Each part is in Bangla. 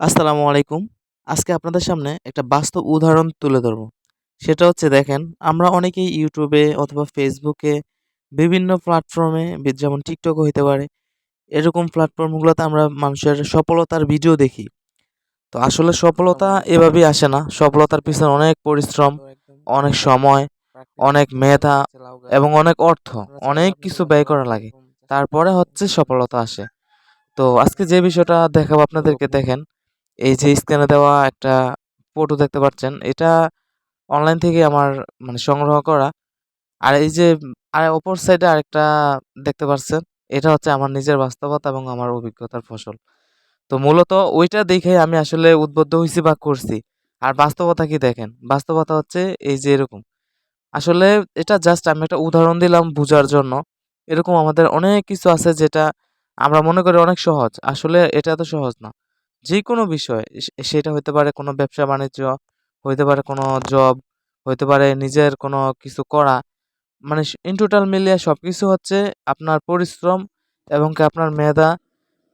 আসসালামু আলাইকুম। আজকে আপনাদের সামনে একটা বাস্তব উদাহরণ তুলে ধরবো। সেটা হচ্ছে দেখেন, আমরা অনেকেই ইউটিউবে অথবা ফেসবুকে বিভিন্ন প্ল্যাটফর্মে যেমন টিকটক হইতে পারে, এরকম প্ল্যাটফর্মগুলোতে আমরা মানুষের সফলতার ভিডিও দেখি। তো আসলে সফলতা এভাবেই আসে না। সফলতার পিছনে অনেক পরিশ্রম, অনেক সময়, অনেক মেধা এবং অনেক অর্থ, অনেক কিছু ব্যয় করা লাগে। তারপরে হচ্ছে সফলতা আসে। তো আজকে যে বিষয়টা দেখাবো আপনাদেরকে দেখেন এই যে স্ক্রিনে দেওয়া একটা ফটো দেখতে পাচ্ছেন, এটা অনলাইন থেকে আমার মানে সংগ্রহ করা। আর এই যে, আর অপর সাইডে আরেকটা দেখতে পাচ্ছেন, এটা হচ্ছে আমার নিজের বাস্তবতা এবং আমার অভিজ্ঞতার ফসল। তো মূলত ওইটা দেখে আমি আসলে উদ্বুদ্ধ হয়েছি বা করছি। আর বাস্তবতা কি দেখেন? বাস্তবতা হচ্ছে এই যে এরকম। আসলে এটা জাস্ট আমি একটা উদাহরণ দিলাম বোঝার জন্য। এরকম আমাদের অনেক কিছু আছে যেটা আমরা মনে করি অনেক সহজ। আসলে এটা এত সহজ না। যে কোনো বিষয় সেটা হতে পারে কোনো ব্যবসা বাণিজ্য হইতে পারে কোনো জব হইতে পারে নিজের কোনো কিছু করা মানে ইন টোটাল মিলিয়ে সব কিছু হচ্ছে আপনার পরিশ্রম এবং কি আপনার মেধা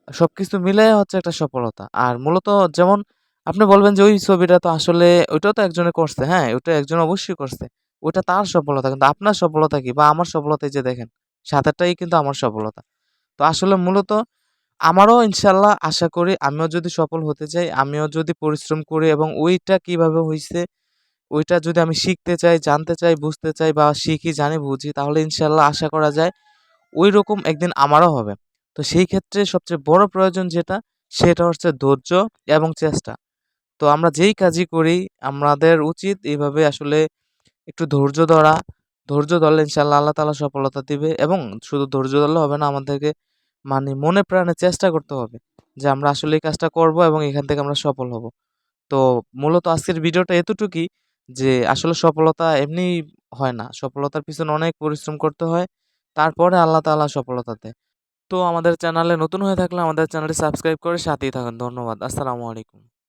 সব কিছু মিলাই হচ্ছে একটা সফলতা। আর মূলত যেমন আপনি বলবেন যে ওই ছবিটা তো আসলে ওইটাও তো একজনে করছে। হ্যাঁ, ওইটা একজন অবশ্যই করছে। ওইটা তার সফলতা। কিন্তু আপনার সফলতা কি? বা আমার সফলতা যে দেখেন, সাঁতারটাই কিন্তু আমার সফলতা। তো আসলে মূলত আমারও ইনশাল্লাহ আশা করি আমিও যদি সফল হতে চাই, আমিও যদি পরিশ্রম করি এবং ওইটা কীভাবে হইছে, ওইটা যদি আমি শিখতে চাই, জানতে চাই, বুঝতে চাই বা শিখি, জানি, বুঝি তাহলে ইনশাল্লাহ আশা করা যায় ঐরকম একদিন আমারও হবে। তো সেই ক্ষেত্রে সবচেয়ে বড় প্রয়োজন যেটা, সেটা হচ্ছে ধৈর্য এবং চেষ্টা। তো আমরা যেই কাজই করি, আমাদের উচিত এভাবে আসলে একটু ধৈর্য ধরা। ধৈর্য ধরলে ইনশাল্লাহ আল্লাহ তাআলা সফলতা দিবে এবং শুধু ধৈর্য ধরলে হবে না, আমাদেরকে মানে মনে প্রাণে চেষ্টা করতে হবে যে আমরা আসলে এই কাজটা করব এবং এখান থেকে আমরা সফল হব। তো মূলত আজকের ভিডিওটা এতটুকুই যে আসলে সফলতা এমনি হয় না। সফলতার পিছনে অনেক পরিশ্রম করতে হয়। তারপরে আল্লাহ তালা সফলতা দেয়। তো আমাদের চ্যানেলে নতুন হয়ে থাকলে আমাদের চ্যানেলটি সাবস্ক্রাইব করে সাথেই থাকুন। ধন্যবাদ। আসসালামু আলাইকুম।